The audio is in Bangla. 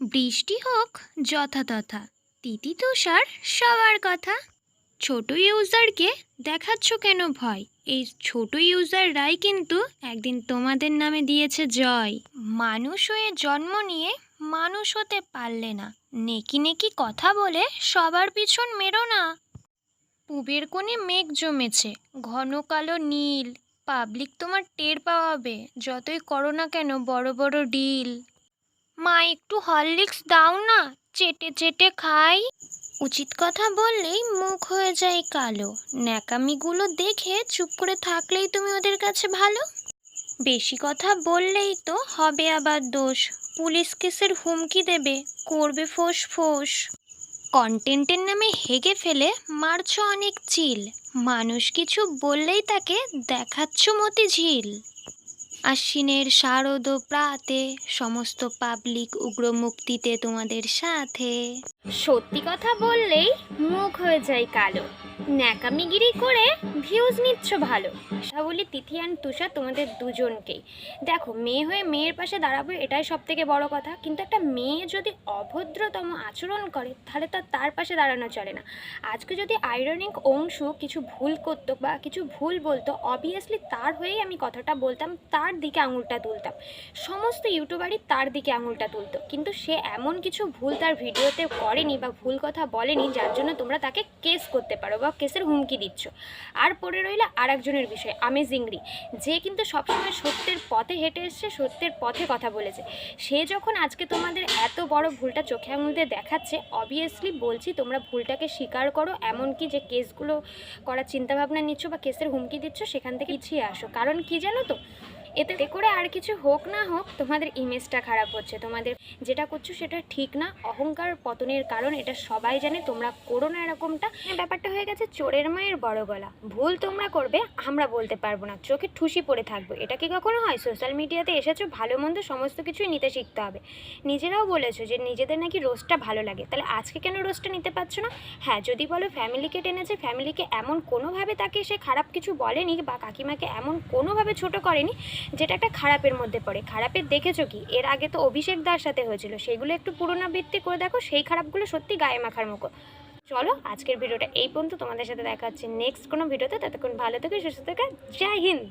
বৃষ্টি হোক যথাতথা তিতি তুষার, সবার কথা। ছোট ইউজারকে দেখাচ্ছ কেন ভয়? এই ছোট ইউজাররাই কিন্তু একদিন তোমাদের নামে দিয়েছে জয়। মানুষ হয়ে জন্ম নিয়ে মানুষ হতে পারলে না। নেকি নেকি কথা বলে সবার পিছন মেরো না। পুবের কোণে মেঘ জমেছে, ঘন কালো নীল। পাবলিক তোমার টের পাওয়াবে, যতই করো না কেন বড় বড় ডিল। মা, একটু হরলিক্স দাও না, চেটে চেটে খাই। উচিত কথা বললেই মুখ হয়ে যায় কালো। ন্যাকামিগুলো দেখে চুপ করে থাকলেই তুমি ওদের কাছে ভালো। বেশি কথা বললেই তো হবে আবার দোষ। পুলিশ কেসের হুমকি দেবে, করবে ফোঁস ফোঁস। কন্টেন্টের নামে হেগে ফেলে মারছ অনেক চিল। মানুষ কিছু বললেই তাকে দেখাচ্ছ মতি ঝিল। আশ্বিনের শারদ প্রাতে সমস্ত পাবলিক উগ্র মুক্তিতে তোমাদের সাথে। সত্যি কথা বললেই মুখ হয়ে যায় কালো। ন্যাকামিগিরি করে ভিউজ নিচ্ছ ভালো। কথা বলি তিথি অ্যান্ড তুষার তোমাদের দুজনকেই। দেখো, মেয়ে হয়ে মেয়ের পাশে দাঁড়াবো, এটাই সব থেকে বড় কথা। কিন্তু একটা মেয়ে যদি অভদ্রতম আচরণ করে, তাহলে তো তার পাশে দাঁড়ানো চলে না। আজকে যদি আইরনিক অংশ কিছু ভুল করতো বা কিছু ভুল বলতো অবভিয়াসলি তার হয়েই আমি কথাটা বলতাম, তার দিকে আঙুলটা তুলতাম। সমস্ত ইউটিউবারই তার দিকে আঙুলটা তুলতো। কিন্তু সে এমন কিছু ভুল তার ভিডিওতে করেনি বা ভুল কথা বলেনি, যার জন্য তোমরা তাকে কেস করতে পারো বা কেসের হুমকি দিচ্ছ। আর পড়ে রইল আর একজনের বিষয় আমেজিংরি যে কিন্তু সবসময় সত্যের পথে হেঁটে এসছে, সত্যের পথে কথা বলেছে। সে যখন আজকে তোমাদের এত বড় ভুলটা চোখে আঙুল দিয়ে দেখাচ্ছে অবভিয়াসলি বলছি তোমরা ভুলটাকে স্বীকার করো, এমনকি যে কেসগুলো করার চিন্তাভাবনা নিচ্ছ বা কেসের হুমকি দিচ্ছ, সেখান থেকে পিছিয়ে আসো। কারণ কি জানো তো? এতে করে আর কিছু হোক না হোক, তোমাদের ইমেজটা খারাপ হচ্ছে। তোমাদের যেটা করছ সেটা ঠিক না। অহংকার পতনের কারণ এটা সবাই জানে, তোমরা করো না এরকমটা। ব্যাপারটা হয়ে গেছে চোরের মায়ের বড় গলা। ভুল তোমরা করবে, আমরা বলতে পারব না। চোখে ঠুসি পড়ে থাকব। এটা কি কখনো হয়? সোশ্যাল মিডিয়াতে এসেছ, ভালো মন্দ সমস্ত কিছুই নিতে শিখতে হবে। নিজেরাও বলেছ যে নিজেদের নাকি রোস্টটা ভালো লাগে। তাহলে আজকে কেন রোস্টটা নিতে পারছ না? হ্যাঁ যদি বলো ফ্যামিলিকে টেনেছে ফ্যামিলিকে এমন কোনোভাবে তাকে সে খারাপ কিছু বলেনি বা কাকিমাকে এমন কোনোভাবে ছোট করেনি যেটা একটা খারাপের মধ্যে পড়ে। খারাপের দেখেছ কি? এর আগে তো অভিষেক দার সাথে হয়েছিল। সেগুলো একটু পুরোনাবৃত্তি করে দেখো, সেই খারাপগুলো সত্যি গায়ে মাখার মুখো চলো, আজকের ভিডিওটা এই পর্যন্ত। তোমাদের সাথে দেখা হচ্ছে নেক্সট কোনো ভিডিওতে। ততক্ষণ ভালো থেকে, সুস্থ থেকে। জয় হিন্দ!